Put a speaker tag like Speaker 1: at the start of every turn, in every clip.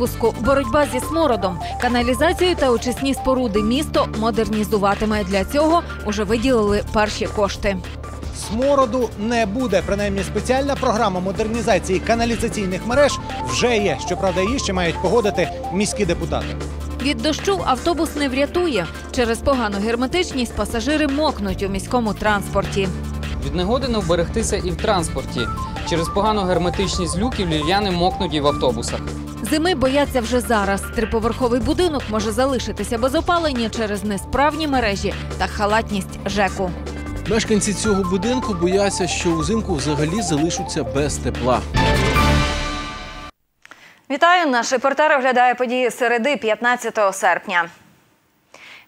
Speaker 1: випуску боротьба зі смородом, каналізацію та очисні споруди місто модернізуватиме. Для цього уже виділили перші кошти.
Speaker 2: Смороду не буде. Принаймні, спеціальна програма модернізації каналізаційних мереж вже є. Щоправда, її ще мають погодити міські депутати.
Speaker 1: Від дощу автобус не врятує. Через погану герметичність пасажири мокнуть у міському транспорті.
Speaker 3: Від негоди не вберегтися і в транспорті. Через погану герметичність люків львів'яни мокнуть і в автобусах.
Speaker 1: Зими бояться вже зараз. Триповерховий будинок може залишитися без опалення через несправні мережі та халатність ЖЕКу.
Speaker 4: Мешканці цього будинку бояться, що узимку взагалі залишаться без тепла.
Speaker 1: Вітаю! Наш репортер оглядає події середи 15 серпня.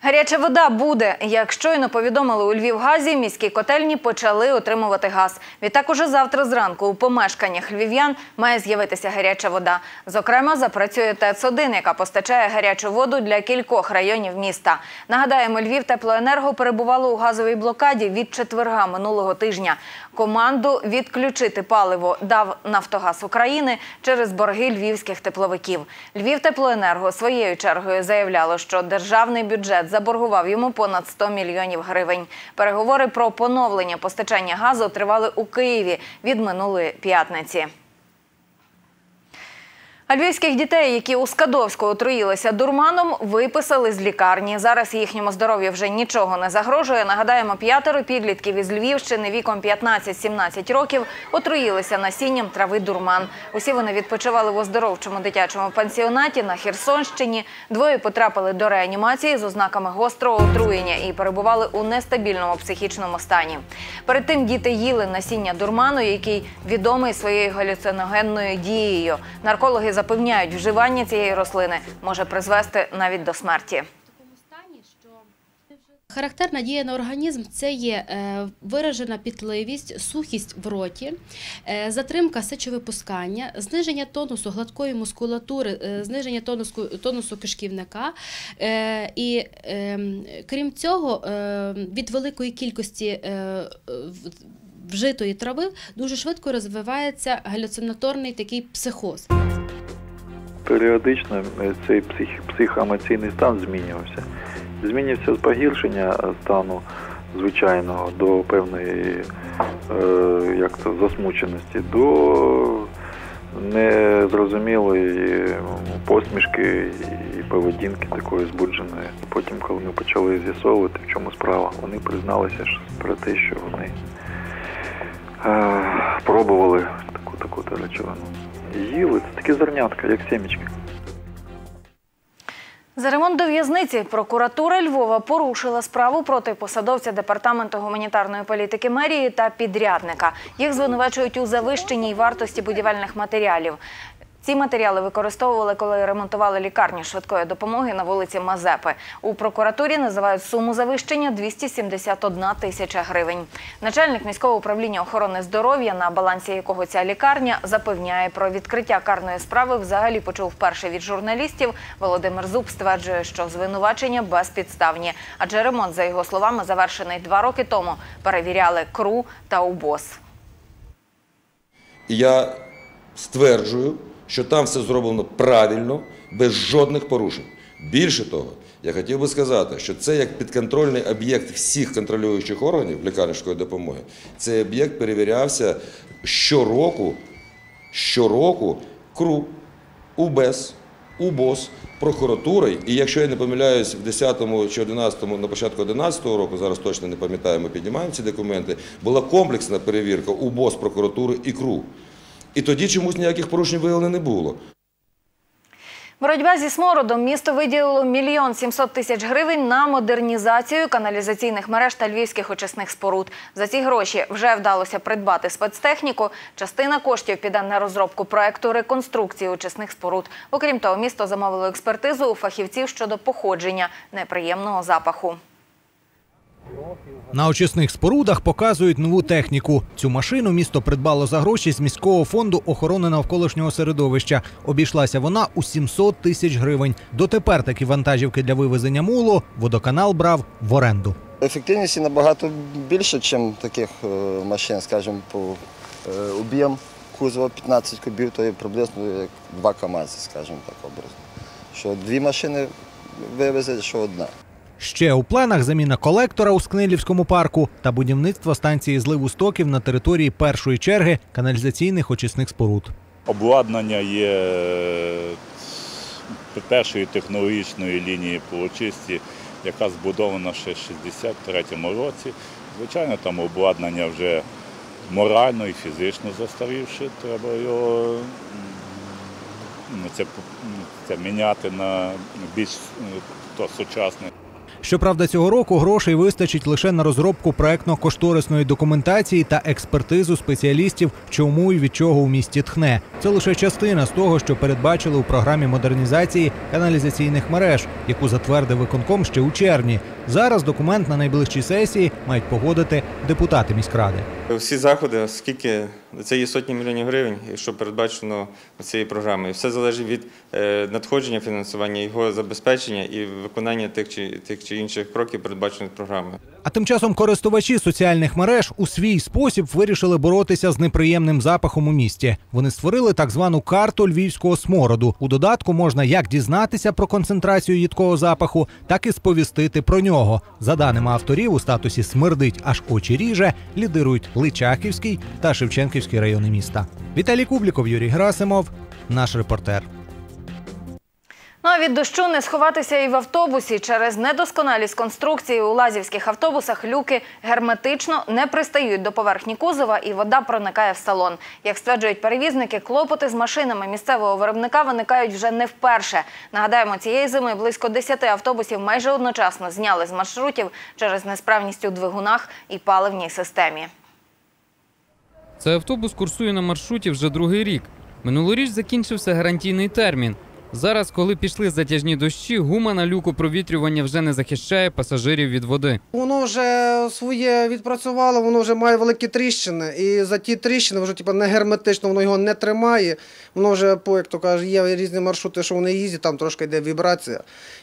Speaker 1: Гаряча вода буде. Як щойно повідомили у Львівгазі, міські котельні почали отримувати газ. Відтак уже завтра зранку у помешканнях львів'ян має з'явитися гаряча вода. Зокрема, запрацює ТЕЦ-1, яка постачає гарячу воду для кількох районів міста. Нагадаємо, Львів теплоенерго перебувало у газовій блокаді від четверга минулого тижня. Команду відключити паливо дав Нафтогаз України через борги львівських тепловиків. Львів теплоенерго своєю чергою заявляло, що державний бюджет заборгував йому понад 100 мільйонів гривень. Переговори про поновлення постачання газу тривали у Києві від минулої п'ятниці. А львівських дітей, які у Скадовську отруїлися дурманом, виписали з лікарні. Зараз їхньому здоров'ю вже нічого не загрожує. Нагадаємо, п'ятеро підлітків із Львівщини віком 15-17 років отруїлися насінням трави дурман. Усі вони відпочивали в оздоровчому дитячому пансіонаті на Херсонщині. Двоє потрапили до реанімації з ознаками гострого отруєння і перебували у нестабільному психічному стані. Перед тим діти їли насіння дурману, який відомий своєю галюциногенною дією. Наркологи запевняють, вживання цієї рослини може призвести навіть до смерті.
Speaker 5: Характерна дія на організм це є е, виражена пітливість, сухість в роті, е, затримка сечовипускання, зниження тонусу гладкої мускулатури, е, зниження тонусу, тонусу кишківника. І крім цього, від великої кількості вжитої трави дуже швидко розвивається галюцинаторний такий психоз.
Speaker 6: Періодично е, цей псих, психоемоційний стан змінювався. Змінився погіршення стану звичайного до певної е, як то, засмученості, до незрозумілої посмішки і поведінки такої збудженої. Потім, коли ми почали з'ясовувати, в чому справа, вони призналися про те, що вони е, пробували таку таку речовину. Їли це такі зернятка, як сімечки.
Speaker 1: За ремонт до в'язниці прокуратура Львова порушила справу проти посадовця департаменту гуманітарної політики мерії та підрядника. Їх звинувачують у завищеній вартості будівельних матеріалів. Ці матеріали використовували, коли ремонтували лікарню швидкої допомоги на вулиці Мазепи. У прокуратурі називають суму завищення 271 тисяча гривень. Начальник міського управління охорони здоров'я, на балансі якого ця лікарня, запевняє про відкриття карної справи. Взагалі почув вперше від журналістів. Володимир Зуб стверджує, що звинувачення безпідставні, адже ремонт, за його словами, завершений два роки тому. Перевіряли КРУ та УБОС.
Speaker 7: Я стверджую, що там все зроблено правильно, без жодних порушень. Більше того, я хотів би сказати, що це як підконтрольний об'єкт всіх контролюючих органів лікарняної допомоги. Цей об'єкт перевірявся щороку, щороку КРУ, УБЕС, УБОС, прокуратурою. І якщо я не помиляюсь, в 10-му чи 11-му, на початку 11-го року, зараз точно не пам'ятаю, ми піднімаємо ці документи, була комплексна перевірка УБОС, прокуратури і КРУ. І тоді чомусь ніяких порушень виявлено не було.
Speaker 1: Боротьба зі смородом місто виділило мільйон сімсот тисяч гривень на модернізацію каналізаційних мереж та львівських очисних споруд. За ці гроші вже вдалося придбати спецтехніку. Частина коштів піде на розробку проекту реконструкції очисних споруд. Окрім того, місто замовило експертизу у фахівців щодо походження неприємного запаху.
Speaker 2: На очисних спорудах показують нову техніку. Цю машину місто придбало за гроші з міського фонду охорони навколишнього середовища. Обійшлася вона у 700 тисяч гривень. Дотепер такі вантажівки для вивезення мулу водоканал брав в оренду.
Speaker 8: Ефективності набагато більше, ніж таких е, машин, скажімо, по е, об'єм кузова 15 кубів, то є приблизно як два КАМАЗи, скажімо так образно. Що дві машини вивезе, що одна.
Speaker 2: Ще у планах заміна колектора у Скнилівському парку та будівництво станції зливу стоків на території першої черги каналізаційних очисних споруд.
Speaker 9: Обладнання є е, першої технологічної лінії по очисті, яка збудована ще в 63-му році. Звичайно, там обладнання вже морально і фізично застарівши. Треба його це, це міняти на більш е, то, сучасне.
Speaker 2: Щоправда, цього року грошей вистачить лише на розробку проектно-кошторисної документації та експертизу спеціалістів, чому і від чого у місті тхне. Це лише частина з того, що передбачили у програмі модернізації каналізаційних мереж, яку затвердив виконком ще у червні. Зараз документ на найближчій сесії мають погодити депутати міськради.
Speaker 10: Всі заходи, оскільки це є сотні мільйонів гривень, що передбачено цією програмою. Все залежить від е, надходження фінансування, його забезпечення і виконання тих чи тих чи інших кроків, передбачених програмою.
Speaker 2: А тим часом користувачі соціальних мереж у свій спосіб вирішили боротися з неприємним запахом у місті. Вони створили так звану карту львівського смороду. У додатку можна як дізнатися про концентрацію їдкого запаху, так і сповістити про нього. За даними авторів, у статусі смердить аж очі ріже лідирують Личаківський та Шевченківський райони міста. Віталій Кубліков, Юрій Грасимов, наш репортер.
Speaker 1: Ну а від дощу не сховатися і в автобусі. Через недосконалість конструкції у лазівських автобусах люки герметично не пристають до поверхні кузова і вода проникає в салон. Як стверджують перевізники, клопоти з машинами місцевого виробника виникають вже не вперше. Нагадаємо, цієї зими близько 10 автобусів майже одночасно зняли з маршрутів через несправність у двигунах і паливній системі.
Speaker 3: Цей автобус курсує на маршруті вже другий рік. Минулоріч закінчився гарантійний термін. Зараз, коли пішли затяжні дощі, гума на люку провітрювання вже не захищає пасажирів від води.
Speaker 11: Воно вже своє відпрацювало, воно вже має великі тріщини. І за ті тріщини вже типу, не герметично, воно його не тримає. Воно вже, по, як то кажуть, є різні маршрути, що вони їздять, там трошки йде вібрація.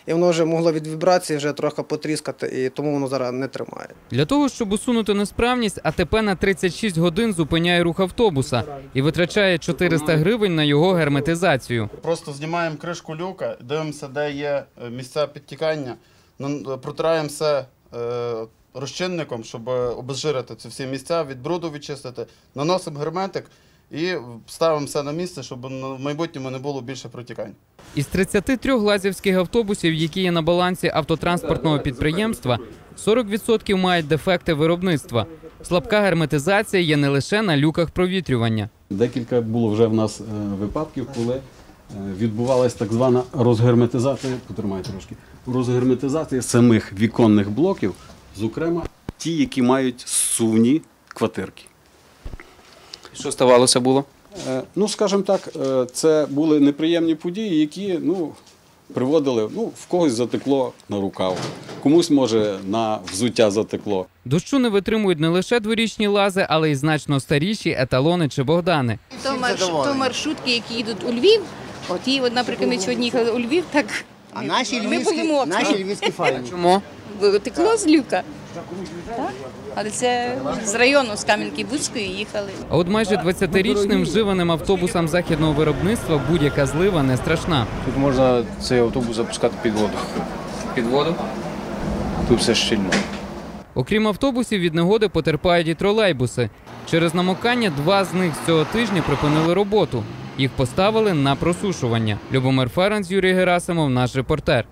Speaker 11: І воно вже могло від вібрації вже трохи потріскати, і тому воно зараз не тримає.
Speaker 3: Для того, щоб усунути несправність, АТП на 36 годин зупиняє рух автобуса і витрачає 400 гривень на його герметизацію.
Speaker 12: Просто знімаємо кришку люка, дивимося, де є е, місця підтікання, нан- протираємо все е, розчинником, щоб обезжирити ці всі місця, від бруду відчистити, наносимо герметик і ставимо все на місце, щоб в майбутньому не було більше протікань.
Speaker 3: Із 33 лазівських автобусів, які є на балансі автотранспортного підприємства, 40% мають дефекти виробництва. Слабка герметизація є не лише на люках провітрювання.
Speaker 13: Декілька було вже в нас е, випадків, коли відбувалася так звана розгерметизація, потримай трошки, розгерметизація самих віконних блоків, зокрема ті, які мають сувні квартирки.
Speaker 3: Що ставалося було?
Speaker 13: Е, Ну, скажімо так, е, це були неприємні події, які ну, приводили, ну, в когось затекло на рукав, комусь може на взуття затекло.
Speaker 3: Дощу не витримують не лише дворічні лази, але й значно старіші еталони чи Богдани.
Speaker 14: То, марш... то маршрутки, які їдуть у Львів. От і, от, наприклад, ми сьогодні їхали у Львів, так
Speaker 15: А наші
Speaker 14: ми
Speaker 15: львівські,
Speaker 14: були мокрі.
Speaker 15: наші львівські файні.
Speaker 3: Чому?
Speaker 14: Текло з люка. Так? Але це з району, з Кам'янки-Бузької їхали.
Speaker 3: А от майже 20-річним вживаним автобусам західного виробництва будь-яка злива не страшна.
Speaker 16: Тут можна цей автобус запускати під воду.
Speaker 3: Під воду?
Speaker 16: Тут все щільно.
Speaker 3: Окрім автобусів, від негоди потерпають і тролейбуси. Через намокання два з них з цього тижня припинили роботу. Їх поставили на просушування. Любомир Ференц, Юрій Герасимов, наш репортер.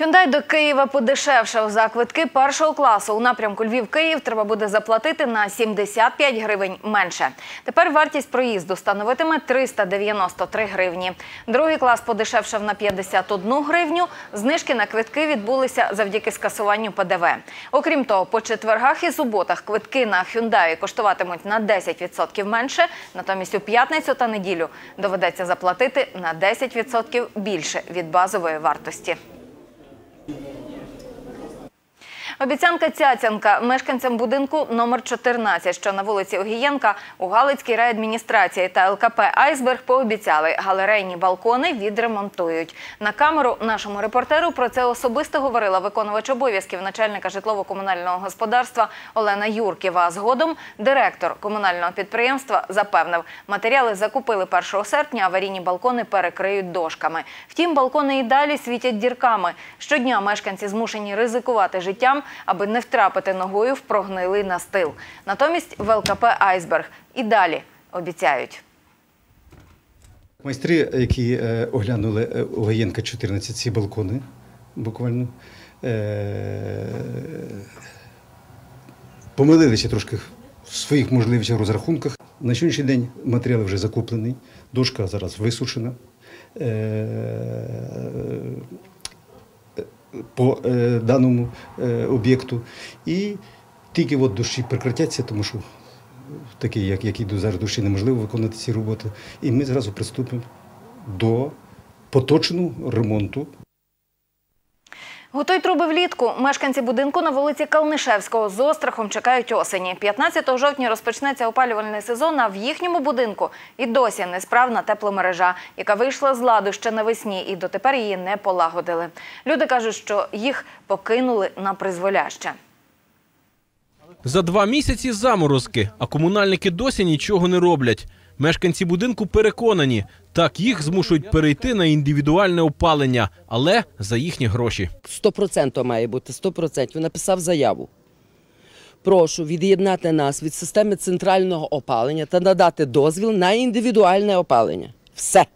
Speaker 1: Хюндай до Києва подешевшав. За квитки першого класу у напрямку Львів-Київ треба буде заплатити на 75 гривень менше. Тепер вартість проїзду становитиме 393 гривні. Другий клас подешевшав на 51 гривню. Знижки на квитки відбулися завдяки скасуванню ПДВ. Окрім того, по четвергах і суботах квитки на Hyundai коштуватимуть на 10% менше. Натомість у п'ятницю та неділю доведеться заплатити на 10% більше від базової вартості. Thank you. Обіцянка Цяцянка мешканцям будинку номер 14, що на вулиці Огієнка у Галицькій райадміністрації та ЛКП Айсберг пообіцяли, галерейні балкони відремонтують. На камеру нашому репортеру про це особисто говорила виконувач обов'язків начальника житлово-комунального господарства Олена Юрківа. Згодом директор комунального підприємства запевнив, матеріали закупили 1 серпня, аварійні балкони перекриють дошками. Втім, балкони і далі світять дірками. Щодня мешканці змушені ризикувати життям, аби не втрапити ногою в прогнилий настил. Натомість в ЛКП Айсберг і далі обіцяють.
Speaker 15: Майстри, які е, оглянули е, у Воєнка 14 ці балкони, буквально, е, помилилися трошки в своїх можливих розрахунках. На сьогоднішній день матеріал вже закуплений, дошка зараз висушена. По е, даному е, об'єкту. І тільки от дощі прикратяться, тому що такі, як, як ідуть зараз дощі, неможливо виконати ці роботи. І ми зразу приступимо до поточного ремонту
Speaker 1: Готуй труби влітку. Мешканці будинку на вулиці Калнишевського з острахом чекають осені. 15 жовтня розпочнеться опалювальний сезон, а в їхньому будинку і досі несправна тепломережа, яка вийшла з ладу ще навесні, і дотепер її не полагодили. Люди кажуть, що їх покинули на призволяще.
Speaker 17: За два місяці заморозки, а комунальники досі нічого не роблять. Мешканці будинку переконані, так їх змушують перейти на індивідуальне опалення, але за їхні гроші.
Speaker 18: 100% має бути 100%. Написав заяву. Прошу від'єднати нас від системи центрального опалення та надати дозвіл на індивідуальне опалення. Все.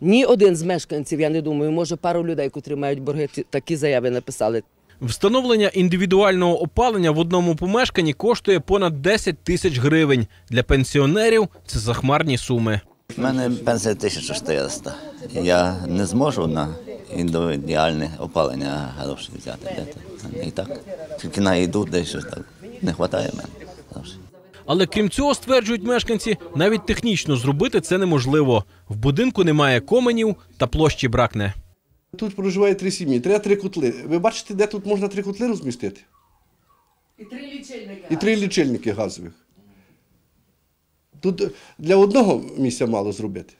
Speaker 18: Ні один з мешканців, я не думаю, може пару людей, котрі мають борги, такі заяви написали.
Speaker 17: Встановлення індивідуального опалення в одному помешканні коштує понад 10 тисяч гривень. Для пенсіонерів це захмарні суми.
Speaker 19: У мене пенсія 1400. Я не зможу на індивідуальне опалення гроші взяти. І так. Тільки на їду десь так. Не вистачає мене.
Speaker 17: Але крім цього, стверджують мешканці, навіть технічно зробити це неможливо. В будинку немає коменів та площі бракне.
Speaker 20: Тут проживає три сім'ї, треба три котли. Ви бачите, де тут можна три котли розмістити?
Speaker 18: І три лічильники.
Speaker 20: І три лічильники газових. Тут для одного місця мало зробити.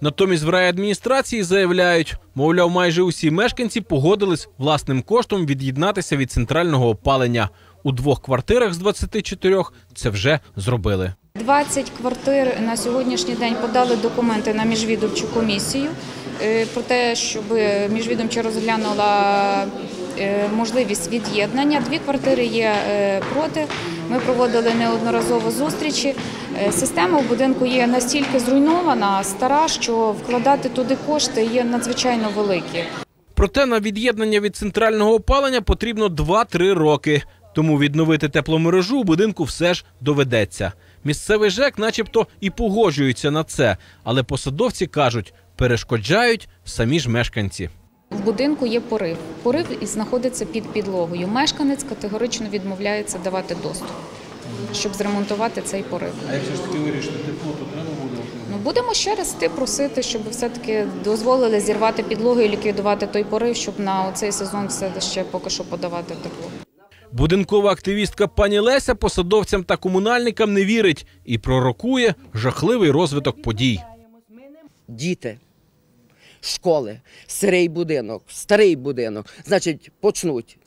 Speaker 17: Натомість в райадміністрації заявляють, мовляв, майже усі мешканці погодились власним коштом від'єднатися від центрального опалення. У двох квартирах з 24 це вже зробили.
Speaker 21: 20 квартир на сьогоднішній день подали документи на міжвідомчу комісію про те, щоб міжвідомча розглянула е, можливість від'єднання. Дві квартири є е, проти. Ми проводили неодноразово зустрічі. Е, Система в будинку є настільки зруйнована, стара, що вкладати туди кошти є надзвичайно великі.
Speaker 17: Проте на від'єднання від центрального опалення потрібно 2-3 роки. Тому відновити тепломережу у будинку все ж доведеться. Місцевий ЖЕК, начебто, і погоджується на це, але посадовці кажуть, перешкоджають самі ж мешканці.
Speaker 21: В будинку є порив. Порив і знаходиться під підлогою. Мешканець категорично відмовляється давати доступ, щоб зремонтувати цей порив.
Speaker 4: А якщо ж таки вирішити тепло, то треба буде.
Speaker 21: Ну будемо ще раз йти просити, щоб все-таки дозволили зірвати підлогу і ліквідувати той порив, щоб на цей сезон все ще поки що подавати тепло.
Speaker 17: Будинкова активістка пані Леся посадовцям та комунальникам не вірить і пророкує жахливий розвиток подій.
Speaker 18: Діти, школи, старий будинок, старий будинок. Значить, почнуть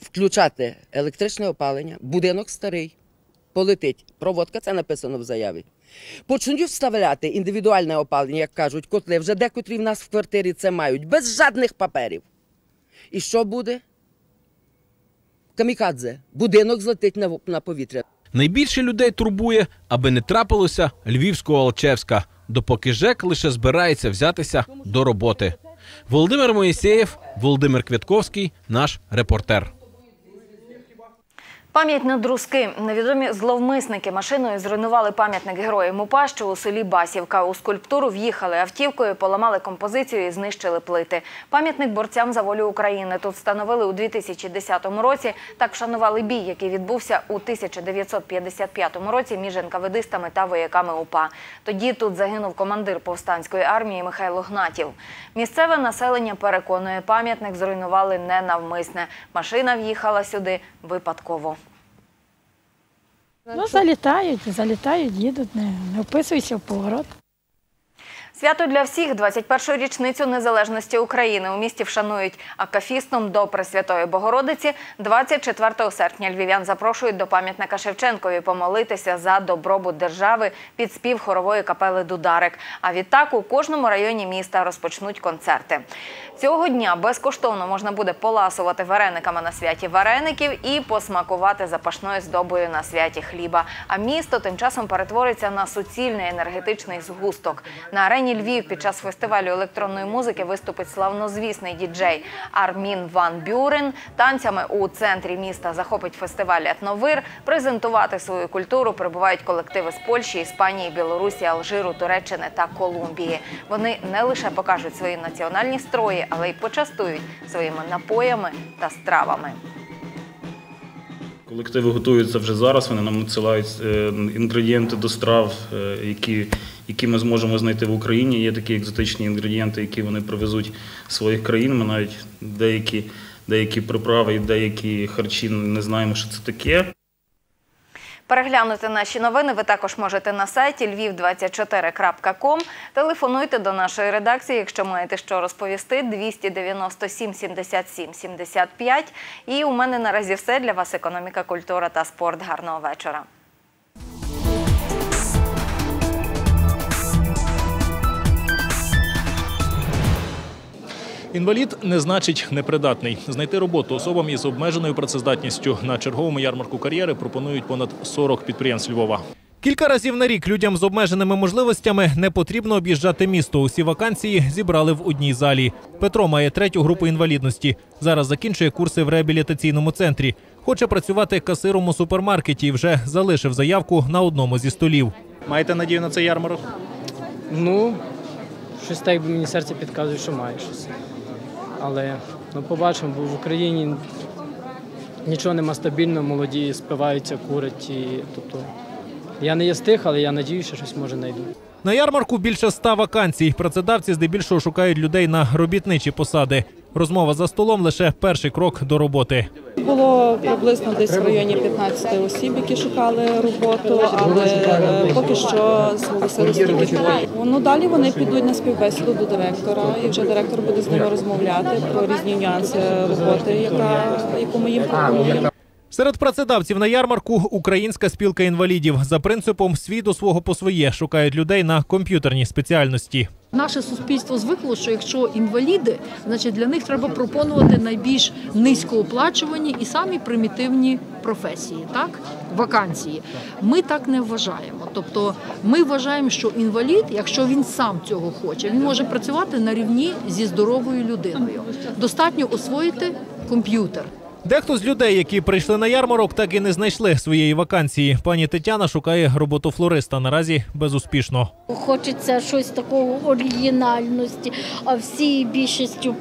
Speaker 18: включати електричне опалення, будинок старий, полетить. Проводка, це написано в заяві. Почнуть вставляти індивідуальне опалення, як кажуть, котли. Вже декотрі в нас в квартирі це мають, без жадних паперів. І що буде? Камікадзе. Будинок злетить на повітря.
Speaker 17: Найбільше людей турбує, аби не трапилося Львівського Алчевська, допоки ЖЕК лише збирається взятися до роботи. Володимир Моїсеєв, Володимир Квятковський, наш репортер.
Speaker 1: Пам'ять на друзки. Невідомі зловмисники машиною зруйнували пам'ятник героям УПА, що у селі Басівка. У скульптуру в'їхали автівкою, поламали композицію і знищили плити. Пам'ятник борцям за волю України тут встановили у 2010 році. Так вшанували бій, який відбувся у 1955 році між НКВДистами та вояками УПА. Тоді тут загинув командир повстанської армії Михайло Гнатів. Місцеве населення переконує, пам'ятник зруйнували ненавмисне. Машина в'їхала сюди випадково.
Speaker 22: Ну, залітають, залітають, їдуть, не, не вписуються в поворот.
Speaker 1: Свято для всіх 21-ю річницю незалежності України у місті вшанують акафістом до Пресвятої Богородиці. 24 серпня львів'ян запрошують до пам'ятника Шевченкові помолитися за добробут держави під спів хорової капели Дударик. А відтак у кожному районі міста розпочнуть концерти. Цього дня безкоштовно можна буде поласувати варениками на святі вареників і посмакувати запашною здобою на святі хліба. А місто тим часом перетвориться на суцільний енергетичний згусток. На арені Львів під час фестивалю електронної музики виступить славнозвісний діджей Армін Ван Бюрен. Танцями у центрі міста захопить фестиваль Етновир. Презентувати свою культуру прибувають колективи з Польщі, Іспанії, Білорусі, Алжиру, Туреччини та Колумбії. Вони не лише покажуть свої національні строї, але й почастують своїми напоями та стравами.
Speaker 23: Колективи готуються вже зараз. Вони нам надсилають е, інгредієнти до страв, е, які, які ми зможемо знайти в Україні. Є такі екзотичні інгредієнти, які вони привезуть з своїх країн. Ми навіть деякі, деякі приправи і деякі харчі не знаємо, що це таке.
Speaker 1: Переглянути наші новини ви також можете на сайті lviv24.com. Телефонуйте до нашої редакції, якщо маєте що розповісти. 297 77 75. І у мене наразі все для вас економіка, культура та спорт. Гарного вечора.
Speaker 24: Інвалід не значить непридатний. Знайти роботу особам із обмеженою працездатністю на черговому ярмарку кар'єри пропонують понад 40 підприємств Львова.
Speaker 25: Кілька разів на рік людям з обмеженими можливостями не потрібно об'їжджати місто. Усі вакансії зібрали в одній залі. Петро має третю групу інвалідності. Зараз закінчує курси в реабілітаційному центрі. Хоче працювати касиром у супермаркеті і вже залишив заявку на одному зі столів.
Speaker 24: Маєте надію на цей ярмарок?
Speaker 26: Ну, щось так якби мені серце підказує, що має щось. Але ну, побачимо, бо в Україні нічого нема стабільного, молоді спиваються, курять. І, тобто, я не є з тих, але я надіюся, що щось може знайду.
Speaker 25: На ярмарку більше ста вакансій. Працедавці здебільшого шукають людей на робітничі посади. Розмова за столом лише перший крок до роботи.
Speaker 27: Було приблизно десь в районі 15 осіб, які шукали роботу, але е, поки що зголосилися тільки двоє. Ну далі вони підуть на співбесіду до директора, і вже директор буде з ними розмовляти про різні нюанси роботи, яка яку ми їм пропонуємо.
Speaker 25: Серед працедавців на ярмарку Українська спілка інвалідів за принципом свій до свого по своє шукають людей на комп'ютерній спеціальності.
Speaker 28: Наше суспільство звикло, що якщо інваліди, значить для них треба пропонувати найбільш низькооплачувані і самі примітивні професії, так вакансії. Ми так не вважаємо. Тобто, ми вважаємо, що інвалід, якщо він сам цього хоче, він може працювати на рівні зі здоровою людиною. Достатньо освоїти комп'ютер.
Speaker 25: Дехто з людей, які прийшли на ярмарок, так і не знайшли своєї вакансії. Пані Тетяна шукає роботу флориста. Наразі безуспішно.
Speaker 29: Хочеться щось такого оригінальності, а всі більшістю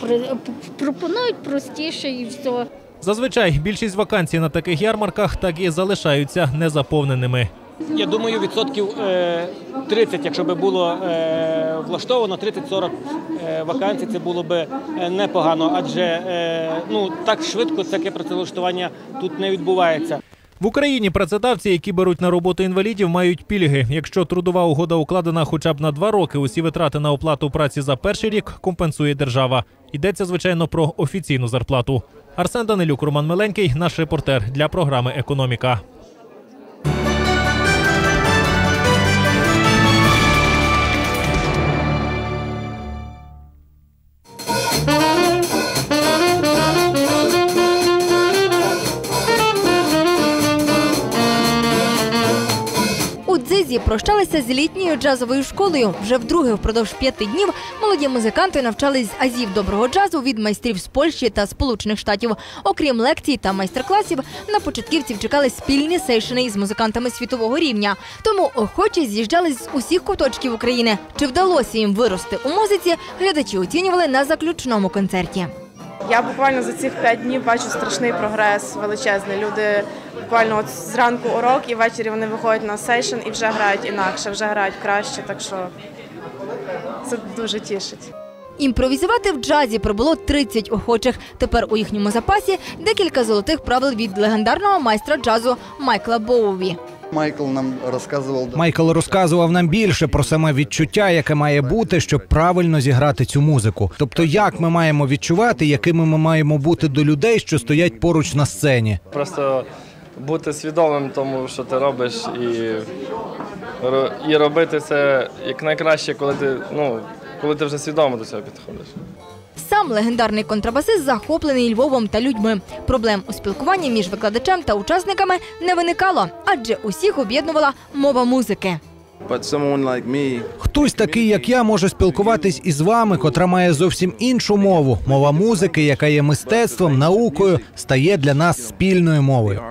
Speaker 29: пропонують простіше і все.
Speaker 25: Зазвичай більшість вакансій на таких ярмарках так і залишаються незаповненими.
Speaker 30: Я думаю, відсотків е, 30, якщо би було е, влаштовано, 30-40 е, вакансій, це було е, непогано, адже е, ну так швидко таке працевлаштування тут не відбувається.
Speaker 25: В Україні працедавці, які беруть на роботу інвалідів, мають пільги. Якщо трудова угода укладена хоча б на два роки, усі витрати на оплату праці за перший рік компенсує держава. Йдеться звичайно про офіційну зарплату. Арсен Данилюк, Роман Миленький, наш репортер для програми Економіка.
Speaker 31: Прощалися з літньою джазовою школою. Вже вдруге впродовж п'яти днів молоді музиканти навчались з азів доброго джазу від майстрів з Польщі та Сполучених Штатів. Окрім лекцій та майстер-класів, на початківців чекали спільні сейшини із музикантами світового рівня. Тому охочі з'їжджались з усіх куточків України. Чи вдалося їм вирости у музиці? Глядачі оцінювали на заключному концерті.
Speaker 32: Я буквально за цих п'ять днів бачу страшний прогрес величезний. Люди буквально от зранку урок і ввечері вони виходять на сейшн і вже грають інакше, вже грають краще. Так що це дуже тішить.
Speaker 31: Імпровізувати в джазі прибуло 30 охочих. Тепер у їхньому запасі декілька золотих правил від легендарного майстра джазу Майкла Боуві.
Speaker 33: Майкл нам розказував
Speaker 34: Майкл розказував нам більше про саме відчуття, яке має бути, щоб правильно зіграти цю музику. Тобто, як ми маємо відчувати, якими ми маємо бути до людей, що стоять поруч на сцені.
Speaker 35: Просто бути свідомим тому, що ти робиш, і, і робити це як найкраще, коли ти, ну, коли ти вже свідомо до цього підходиш.
Speaker 31: Сам легендарний контрабасист захоплений Львовом та людьми. Проблем у спілкуванні між викладачем та учасниками не виникало, адже усіх об'єднувала мова музики.
Speaker 34: Хтось такий, як я, може спілкуватись із вами, котра має зовсім іншу мову. Мова музики, яка є мистецтвом, наукою, стає для нас спільною мовою.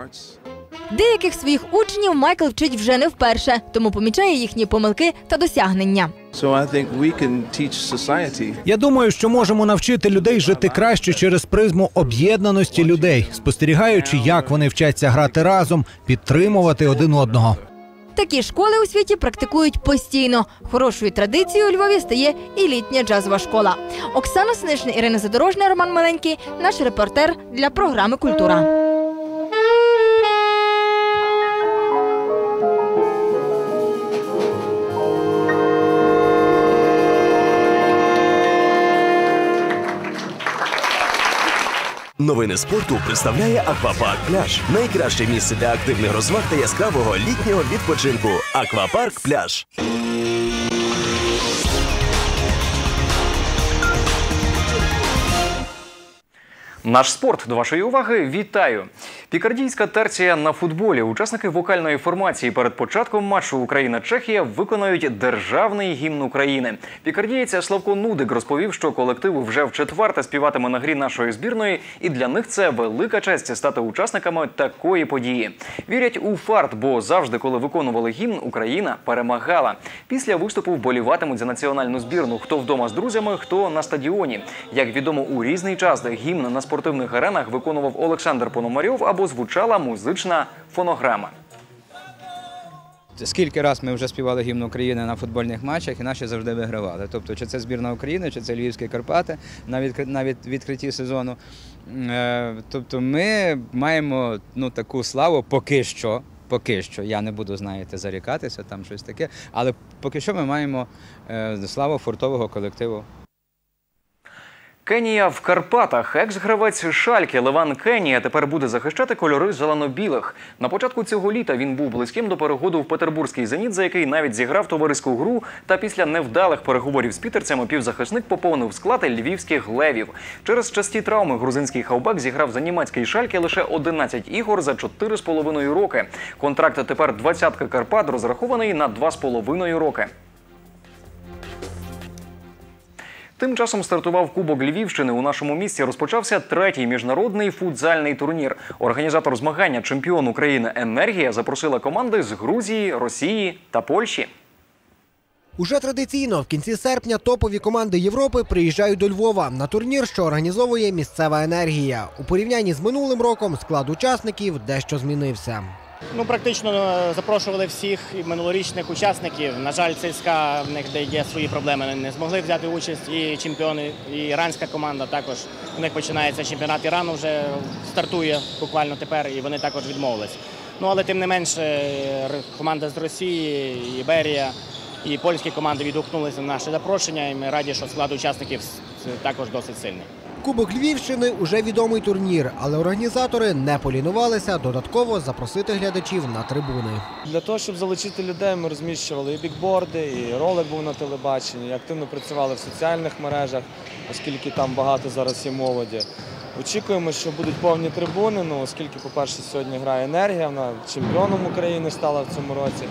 Speaker 31: Деяких своїх учнів Майкл вчить вже не вперше, тому помічає їхні помилки та досягнення.
Speaker 33: So I think we can teach society
Speaker 34: Я думаю, що можемо навчити людей жити краще через призму об'єднаності людей, спостерігаючи, як вони вчаться грати разом, підтримувати один одного.
Speaker 31: Такі школи у світі практикують постійно. Хорошою традицією у Львові стає і літня джазова школа. Оксана Снишна, Ірина Задорожня, Роман Маленький, наш репортер для програми Культура.
Speaker 36: Новини спорту представляє Аквапарк Пляж. Найкраще місце для активних розваг та яскравого літнього відпочинку. Аквапарк Пляж.
Speaker 37: Наш спорт до вашої уваги. Вітаю! Пікардійська терція на футболі. Учасники вокальної формації перед початком матчу Україна-Чехія виконають державний гімн України. Пікардієць Славко Нудик розповів, що колектив вже в четверте співатиме на грі нашої збірної, і для них це велика честь стати учасниками такої події. Вірять у фарт, бо завжди, коли виконували гімн, Україна перемагала. Після виступу вболіватимуть за національну збірну. Хто вдома з друзями, хто на стадіоні. Як відомо, у різний час гімн на спортивних аренах виконував Олександр Пономарьов або звучала музична фонограма.
Speaker 38: Скільки раз ми вже співали гімн України на футбольних матчах і наші завжди вигравали. Тобто, чи це збірна України, чи це Львівські Карпати на відкри- на від- відкритті сезону. Е, Тобто ми маємо ну, таку славу поки що. Поки що я не буду, знаєте, зарікатися, там щось таке. Але поки що ми маємо е, славу фортового колективу.
Speaker 37: Кенія в Карпатах. Екс-гравець Шальки Леван Кенія тепер буде захищати кольори зелено-білих. На початку цього літа він був близьким до переходу в петербурзький зеніт, за який навіть зіграв товариську гру. Та після невдалих переговорів з пітерцями півзахисник поповнив склад львівських левів. Через часті травми грузинський хавбек зіграв за німецький Шальки лише 11 ігор за 4,5 роки. Контракт тепер двадцятка Карпат розрахований на 2,5 роки. Тим часом стартував Кубок Львівщини. У нашому місті розпочався третій міжнародний футзальний турнір. Організатор змагання чемпіон України Енергія запросила команди з Грузії, Росії та Польщі.
Speaker 39: Уже традиційно в кінці серпня топові команди Європи приїжджають до Львова на турнір, що організовує місцева енергія. У порівнянні з минулим роком склад учасників дещо змінився.
Speaker 40: Ну, практично е, запрошували всіх минулорічних учасників. На жаль, ЦСКА в них де є свої проблеми. Не- Не змогли взяти участь і чемпіони, і іранська команда також. У них починається чемпіонат Ірану, вже стартує буквально тепер, і вони також відмовились. Ну але тим не менше, е, команда з Росії, Іберія і польські команди відгукнулися на наше запрошення. І ми раді, що склад учасників також досить сильний.
Speaker 39: Кубок Львівщини уже відомий турнір, але організатори не полінувалися додатково запросити глядачів на трибуни.
Speaker 41: Для того, щоб залучити людей, ми розміщували і бікборди, і ролик був на телебаченні, активно працювали в соціальних мережах, оскільки там багато зараз є молоді. Очікуємо, що будуть повні трибуни, ну, оскільки, по-перше, сьогодні грає енергія, вона чемпіоном України стала в цьому році.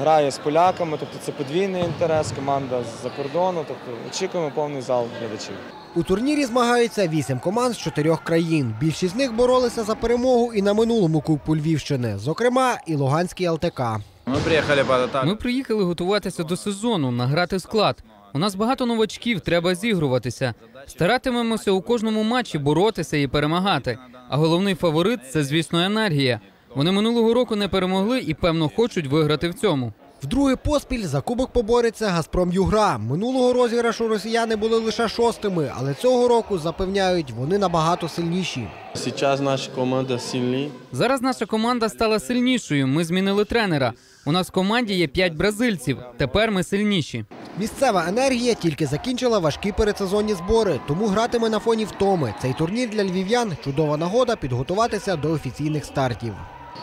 Speaker 41: Грає з поляками, тобто це подвійний інтерес, команда з-за кордону. Тобто очікуємо повний зал глядачів.
Speaker 39: У турнірі змагаються вісім команд з чотирьох країн. Більшість з них боролися за перемогу і на минулому Кубку Львівщини, зокрема і Луганський ЛТК.
Speaker 3: Ми приїхали Ми приїхали готуватися до сезону, награти склад. У нас багато новачків, треба зігруватися. Старатимемося у кожному матчі боротися і перемагати. А головний фаворит це, звісно, енергія. Вони минулого року не перемогли і певно хочуть виграти в цьому.
Speaker 39: Вдруге поспіль за кубок побореться Газпром Югра. Минулого розіграшу росіяни були лише шостими, але цього року запевняють, вони набагато сильніші.
Speaker 3: Зараз наша команда сильні. Зараз наша команда стала сильнішою. Ми змінили тренера. У нас в команді є п'ять бразильців. Тепер ми сильніші.
Speaker 39: Місцева енергія тільки закінчила важкі передсезонні збори, тому гратиме на фоні втоми. Цей турнір для львів'ян чудова нагода підготуватися до офіційних стартів.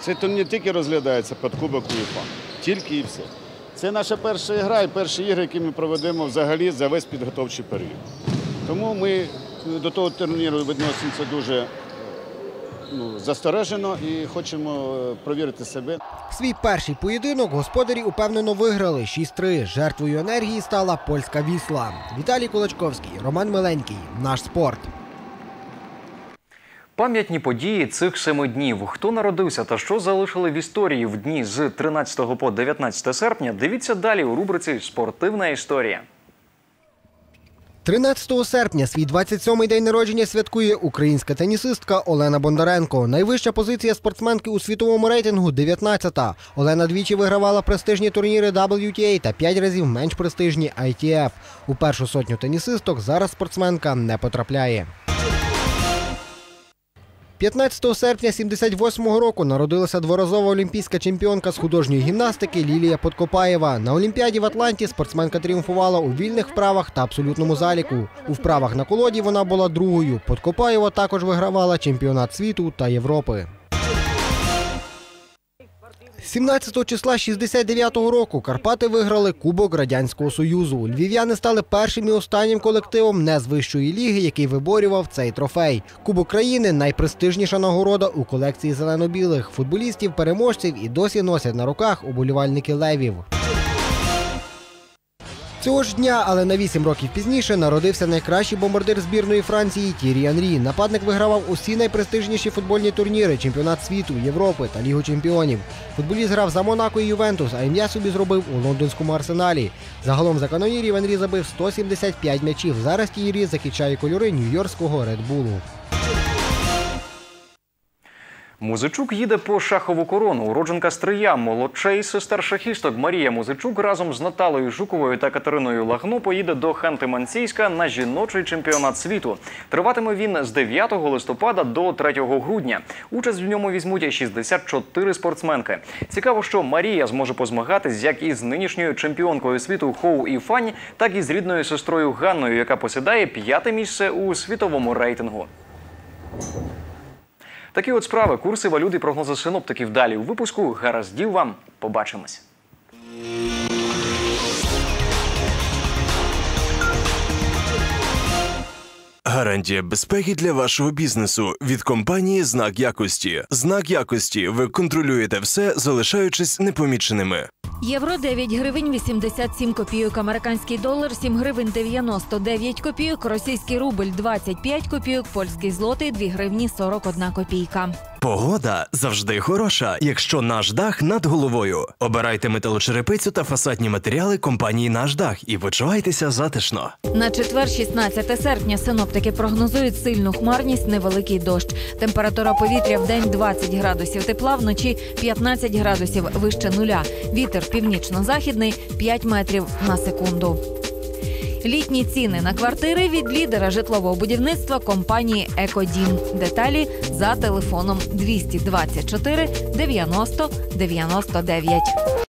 Speaker 42: Цей турнір тільки розглядається під Кубок УЄФА. Тільки і все. Це наша перша гра і перші ігри, які ми проведемо взагалі за весь підготовчий період. Тому ми до того турніру відносимося дуже ну, застережено і хочемо е, провірити себе.
Speaker 39: Свій перший поєдинок господарі упевнено виграли 6-3. Жертвою енергії стала польська вісла. Віталій Кулачковський, Роман Миленький. Наш спорт.
Speaker 37: Пам'ятні події цих семи днів. Хто народився та що залишили в історії в дні з 13 по 19 серпня, дивіться далі у рубриці Спортивна історія.
Speaker 39: 13 серпня свій 27-й день народження святкує українська тенісистка Олена Бондаренко. Найвища позиція спортсменки у світовому рейтингу 19-та. Олена двічі вигравала престижні турніри WTA та п'ять разів менш престижні ITF. У першу сотню тенісисток зараз спортсменка не потрапляє. 15 серпня 78-го року народилася дворазова олімпійська чемпіонка з художньої гімнастики Лілія Подкопаєва. На Олімпіаді в Атланті спортсменка тріумфувала у вільних вправах та абсолютному заліку. У вправах на колоді вона була другою. Подкопаєва також вигравала чемпіонат світу та Європи. 17 числа 69-го року Карпати виграли Кубок Радянського Союзу. Львів'яни стали першим і останнім колективом не з вищої ліги, який виборював цей трофей. Кубок країни найпрестижніша нагорода у колекції зелено-білих. Футболістів, переможців і досі носять на руках уболівальники левів. Цього ж дня, але на 8 років пізніше, народився найкращий бомбардир збірної Франції Тірі Анрі. Нападник вигравав усі найпрестижніші футбольні турніри, чемпіонат світу, Європи та Лігу чемпіонів. Футболіст грав за Монако і Ювентус, а ім'я собі зробив у лондонському арсеналі. Загалом за канонірів Анрі забив 175 м'ячів. Зараз Тірі захищає кольори нью-йоркського Редбулу.
Speaker 37: Музичук їде по шахову корону. Уродженка Стрия, молодша із сестер шахісток Марія Музичук разом з Наталою Жуковою та Катериною Лагно поїде до Ханти-Мансійська на жіночий чемпіонат світу. Триватиме він з 9 листопада до 3 грудня. Участь в ньому візьмуть 64 спортсменки. Цікаво, що Марія зможе позмагатись як із нинішньою чемпіонкою світу Хоу і Фань, так і з рідною сестрою Ганною, яка посідає п'яте місце у світовому рейтингу. Такі от справи, курси валют і прогнози синоптиків далі у випуску. Гараздів вам. Побачимось.
Speaker 36: Гарантія безпеки для вашого бізнесу від компанії Знак якості. Знак якості. Ви контролюєте все, залишаючись непоміченими.
Speaker 1: Євро 9 гривень 87 копійок, американський долар 7 гривень 99 копійок, російський рубль 25 копійок, польський злотий 2 гривні 41 копійка.
Speaker 36: Погода завжди хороша, якщо наш дах над головою. Обирайте металочерепицю та фасадні матеріали компанії Наш дах і почувайтеся затишно.
Speaker 1: На четвер, 16 серпня, синоптики прогнозують сильну хмарність, невеликий дощ. Температура повітря в день 20 градусів тепла, вночі 15 градусів вище нуля. Вітер північно-західний 5 метрів на секунду. Літні ціни на квартири від лідера житлового будівництва компанії Екодім. Деталі за телефоном 224 90 99.